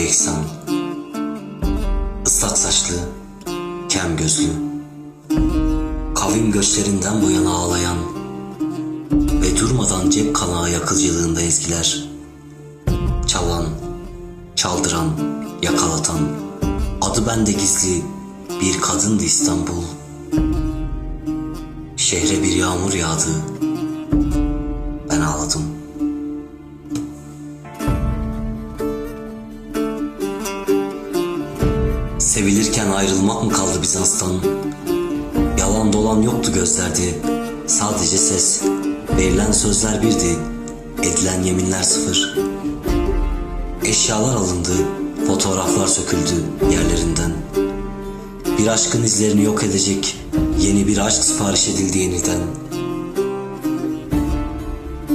İhsan Islak saçlı, kem gözlü Kavim göçlerinden bu yana ağlayan Ve durmadan cep kanağı yakıcılığında ezgiler Çalan, çaldıran, yakalatan Adı bende gizli bir kadındı İstanbul. Şehre bir yağmur yağdı Sevilirken ayrılmak mı kaldı Bizans'tan? Yalan dolan yoktu gözlerde. Sadece ses. Verilen sözler birdi. Edilen yeminler sıfır. Eşyalar alındı. Fotoğraflar söküldü yerlerinden. Bir aşkın izlerini yok edecek yeni bir aşk sipariş edildi yeniden.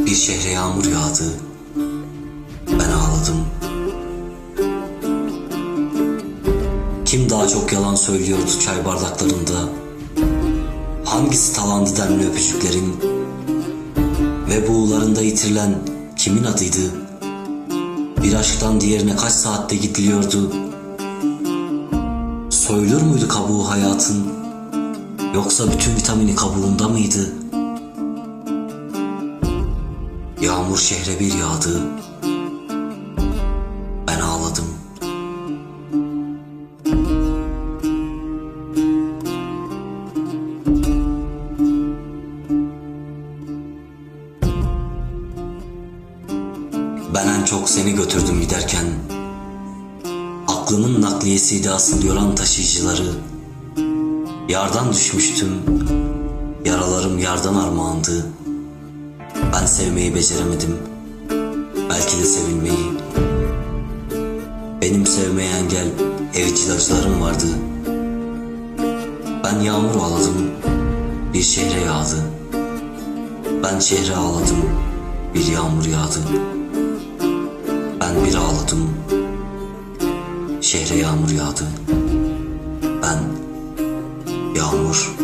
Bir şehre yağmur yağdı. Kim daha çok yalan söylüyordu çay bardaklarında? Hangisi talandı demli öpücüklerin? Ve buğularında yitirilen kimin adıydı? Bir aşktan diğerine kaç saatte gidiliyordu? Soyulur muydu kabuğu hayatın? Yoksa bütün vitamini kabuğunda mıydı? Yağmur şehre bir yağdı. Ben en çok seni götürdüm giderken. Aklımın nakliyesiydi asıl yoran taşıyıcıları. Yardan düşmüştüm. Yaralarım yardan armağandı. Ben sevmeyi beceremedim. Belki de sevilmeyi. Benim sevmeye engel evcil acılarım vardı. Ben yağmur ağladım Bir şehre yağdı. Ben şehre ağladım Bir yağmur yağdı Şehre yağmur yağdı. Ben yağmur